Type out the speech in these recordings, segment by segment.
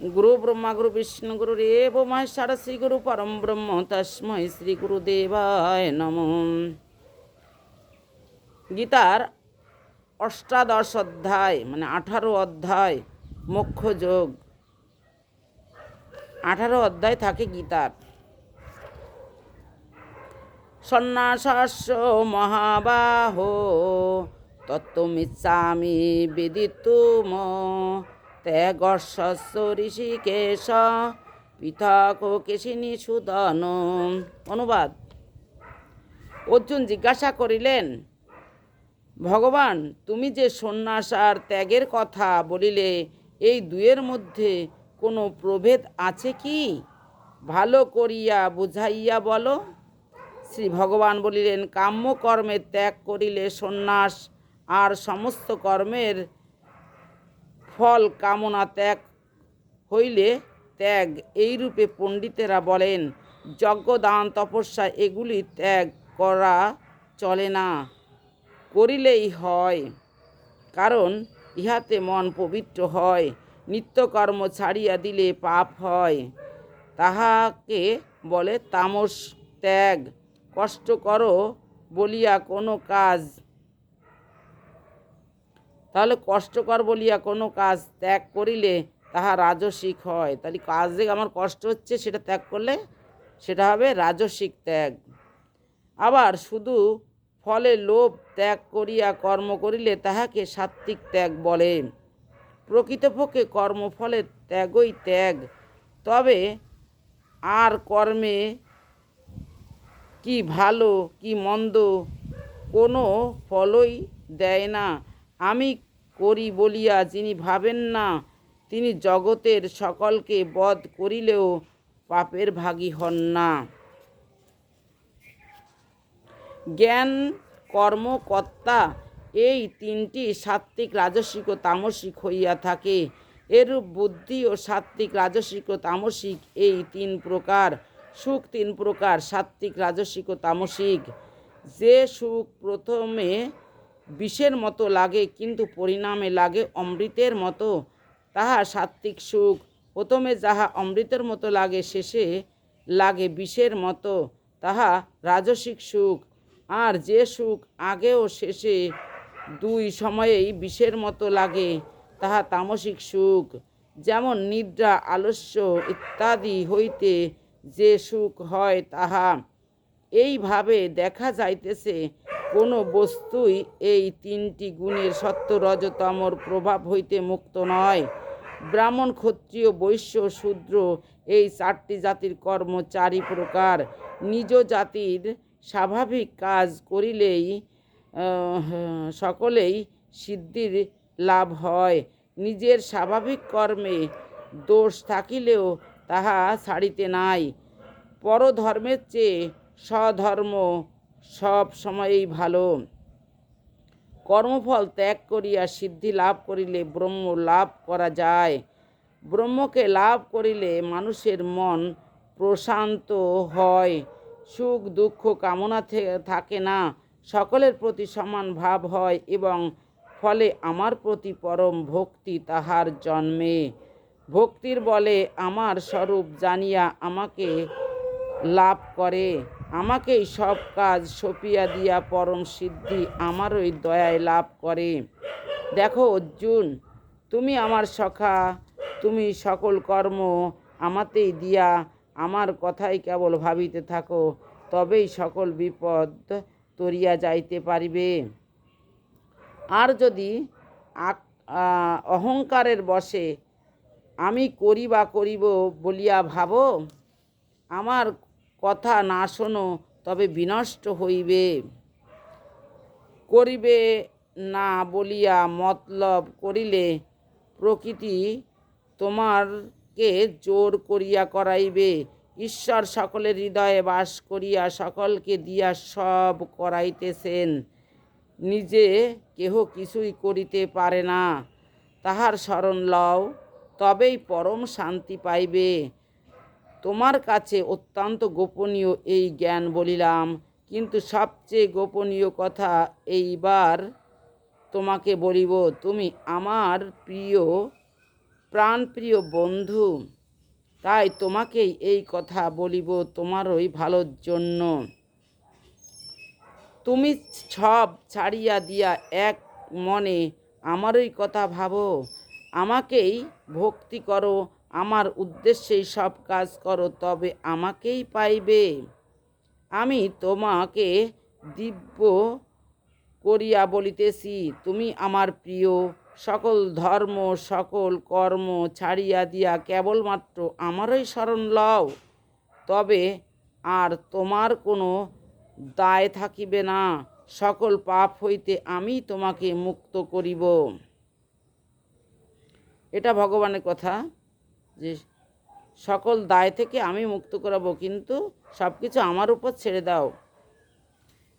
গুরু ব্রহ্মা গুরু বিষ্ণু গুরু RAB Maheshwar Shri Guru পরম ব্রহ্ম তস্মৈ শ্রী গুরুদেবায় নম গীতার অষ্টাদশ অধ্যায় মানে আঠারো অধ্যায় মোক্ষ যোগ আঠারো অধ্যায় থাকে গীতার সন্ন্যাসাস্য মহাবাহ তত্ত্বমিচ্ছামি বেদিতুম ত্যাগস্য ঋষিকেশ পৃথক কেশিনী সুদন। অনুবাদ। অর্জুন জিজ্ঞাসা করিলেন, ভগবান, তুমি যে সন্ন্যাস আর ত্যাগের কথা বলিলে, এই দুয়ের মধ্যে কোনো প্রভেদ আছে কি? ভালো করিয়া বুঝাইয়া বলো। শ্রী ভগবান বলিলেন কাম্য কর্মের ত্যাগ করিলে সন্ন্যাস আর সমস্ত কর্মের ফল কামনা ত্যাগ হইলে ত্যাগ। এইরূপে পণ্ডিতেরা বলেন, যজ্ঞদান, তপস্যা, এগুলি ত্যাগ করা চলে না, করিলেই হয়। কারণ ইহাতে মন পবিত্র হয়, নিত্যকর্ম ছাড়িয়া দিলে পাপ হয়। তাহাকে বলে তামস ত্যাগ। কষ্ট করো বলিয়া কোনো কাজ তাহলে কষ্টকর বলিয়া কোনো কাজ ত্যাগ করিলে তাহা রাজসিক হয়। তাহলে কাজ আমার কষ্ট হচ্ছে সেটা ত্যাগ করলে সেটা হবে রাজসিক ত্যাগ। আবার শুধু ফলে লোভ ত্যাগ করিয়া কর্ম করিলে তাহাকে সাত্ত্বিক ত্যাগ বলে। প্রকৃতপক্ষে কর্মফলের ত্যাগই ত্যাগ। তবে আর কর্মে কি ভালো কি মন্দ কোনো ফলই দেয় না। আমি করি বলিয়া যিনি ভাবেন না, তিনি জগতের সকলকে বধ করিলেও পাপের ভাগী হন না। জ্ঞান, কর্ম, কর্তা এই তিনটি সাত্ত্বিক রাজসিক ও তামসিক হইয়া থাকে। এরূপ বুদ্ধি ও সাত্ত্বিক রাজসিক ও তামসিক এই তিন প্রকার। সুখ তিন প্রকার, সাত্ত্বিক রাজসিক ও তামসিক যে সুখ প্রথমে বিষের মতো লাগে, কিন্তু পরিণামে লাগে অমৃতের মতো। তাহা সাত্ত্বিক সুখ। প্রথমে যাহা অমৃতের মতো লাগে, শেষে লাগে বিষের মতো। তাহা রাজসিক সুখ। আর যে সুখ আগে ও শেষে দুই সময়েই বিষের মতো লাগে, তাহা তামসিক সুখ। যেমন নিদ্রা, আলস্য ইত্যাদি হইতে যে সুখ হয়, তাহা। এইভাবে দেখা যাইতেছে কোনো বস্তুই এই তিনটি গুণের সত্য রজতমর প্রভাব হইতে মুক্ত নয়। ব্রাহ্মণ, ক্ষত্রিয়, বৈশ্য, শূদ্র এই চারটি জাতির কর্ম চারি প্রকার। নিজ জাতির স্বাভাবিক কাজ করিলেই সকলেই সিদ্ধির লাভ হয়। নিজের স্বাভাবিক কর্মে দোষ থাকিলেও তাহা ছাড়িতে নাই। পরধর্মের চেয়ে স্বধর্ম সব সময়ই ভালো। কর্মফল ত্যাগ করিয়া সিদ্ধি লাভ করিলে ব্রহ্ম লাভ করা যায়। ব্রহ্মকে লাভ করিলে মানুষের মন প্রশান্ত হয়। সুখ, দুঃখ, কামনা থাকে না। সকলের প্রতি সমান ভাব হয় এবং ফলে আমার প্রতি পরম ভক্তি তাহার জন্মে। ভক্তির বলে আমার স্বরূপ জানিয়া আমাকে লাভ করে। আমাকেই সব কাজ সপিয়া দিয়া পরম সিদ্ধি আমারই দয়ায় লাভ করে। দেখো অর্জুন, তুমি আমার সখা, তুমি সকল কর্ম আমাতেই দিয়া আমার কথাই কেবল ভাবিতে থাকো, তবেই সকল বিপদ তরিয়া যাইতে পারিবে। আর যদি অহংকারের বসে আমি করি বা করিব বলিয়া ভাবো, আমার কথা না শোনো, তবে বিনষ্ট হইবে। করিবে না বলিয়া মতলব করিলে প্রকৃতি তোমারকে জোর করিয়া করাইবে। ঈশ্বর সকলের হৃদয়ে বাস করিয়া সকলকে দিয়া সব করাইতেছেন। নিজে কেহ কিছুই করিতে পারে না। তাহার স্মরণ লও, তবেই পরম শান্তি পাইবে। তোমার কাছে অত্যন্ত গোপনীয় এই জ্ঞান বলিলাম। কিন্তু সবচেয়ে গোপনীয় কথা এইবার তোমাকে বলিব, তুমি আমার প্রিয়, প্রাণপ্রিয় বন্ধু। তাই তোমাকেই এই কথা বলিব, তোমারই ভালোর জন্য। তুমি সব ছাড়িয়া দিয়া এক মনে আমারই কথা ভাবো, আমাকেই ভক্তি করো আমার উদ্দেশ্যেই সব কাজ করো, তবে আমাকেই পাইবে। আমি তোমাকে দিব্য করিয়া বলিতেছি, তুমি আমার প্রিয়, সকল ধর্ম, সকল কর্ম ছাড়িয়া দিয়া কেবলমাত্র আমারই স্মরণ লও। তবে আর তোমার কোনো দায় থাকিবে না, সকল পাপ হইতে আমি তোমাকে মুক্ত করিব। এটা ভগবানের কথা। যে সকল দায় থেকে আমি মুক্ত করাবো, কিন্তু সব কিছু আমার উপর ছেড়ে দাও।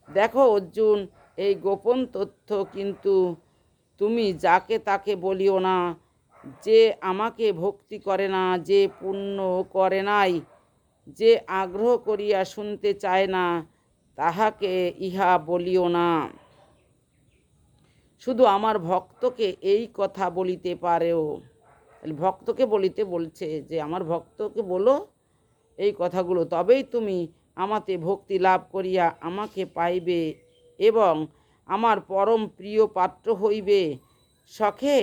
দেখো অর্জুন, এই গোপন তথ্য কিন্তু তুমি যাকে তাকে বলিও না, যে আমাকে ভক্তি করে না, যে পুণ্য করে নাই, যে আগ্রহ করিয়া শুনতে চায় না, তাহাকে ইহা বলিও না। শুধু আমার ভক্তকে এই কথা বলিতে পারেও। তাহলে ভক্তকে বলিতে বলছে যে, আমার ভক্তকে বলো এই কথাগুলো, তবেই তুমি আমাতে ভক্তি লাভ করিয়া আমাকে পাইবে এবং আমার পরম প্রিয় পাত্র হইবে। সখে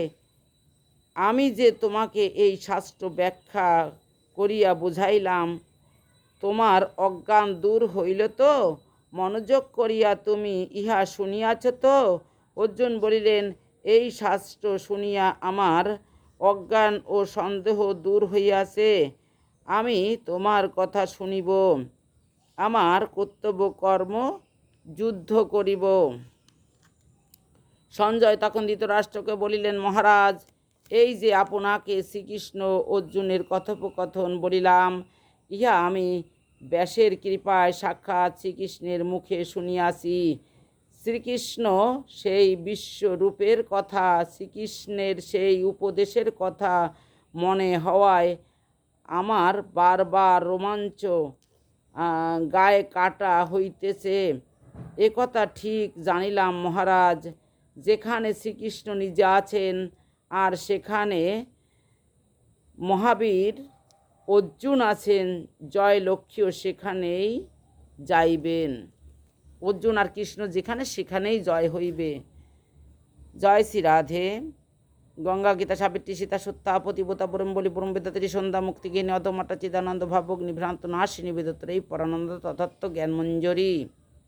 আমি যে তোমাকে এই শাস্ত্র ব্যাখ্যা করিয়া বুঝাইলাম, তোমার অজ্ঞান দূর হইল তো, মনোযোগ করিয়া তুমি ইহা শুনিয়াছ তো? অর্জুন বলিলেন, এই শাস্ত্র শুনিয়া আমার অজ্ঞান ও সন্দেহ দূর হইয়াছে, আমি তোমার কথা শুনিব, আমার কর্তব্য কর্ম যুদ্ধ করিব। সঞ্জয় তখন ধৃতরাষ্ট্রকে বলিলেন, মহারাজ, এই যে আপনাকে শ্রীকৃষ্ণ অর্জুনের কথোপকথন বলিলাম, ইহা আমি ব্যাসের কৃপায় সাক্ষাৎ শ্রীকৃষ্ণের মুখে শুনিয়াছি। শ্রীকৃষ্ণ সেই বিশ্বরূপের কথা, শ্রীকৃষ্ণের সেই উপদেশের কথা মনে হওয়ায় আমার বারবার রোমাঞ্চ গায়ে কাটা হইতেছে। একথা ঠিক জানিলাম মহারাজ, যেখানে শ্রীকৃষ্ণ নিজে আছেন আর সেখানে মহাবীর অর্জুন আছেন জয় লক্ষ্মীও সেখানেই যাইবেন। অর্জুন আর কৃষ্ণ যেখানে সেখানেই জয় হইবে। জয় শ্রী রাধে। গঙ্গা, গীতা, সাবিত্রী, সীতা সত্যা পতিবতা পরম বলি পরম বেদাতি সন্ধ্যা, মুক্তি জ্ঞানী অধমাটা, চিদানন্দ, ভাবক, নিভ্রান্ত, নাশিনী বেদত্র এই পরানন্দ তথাত্ম জ্ঞান মঞ্জরী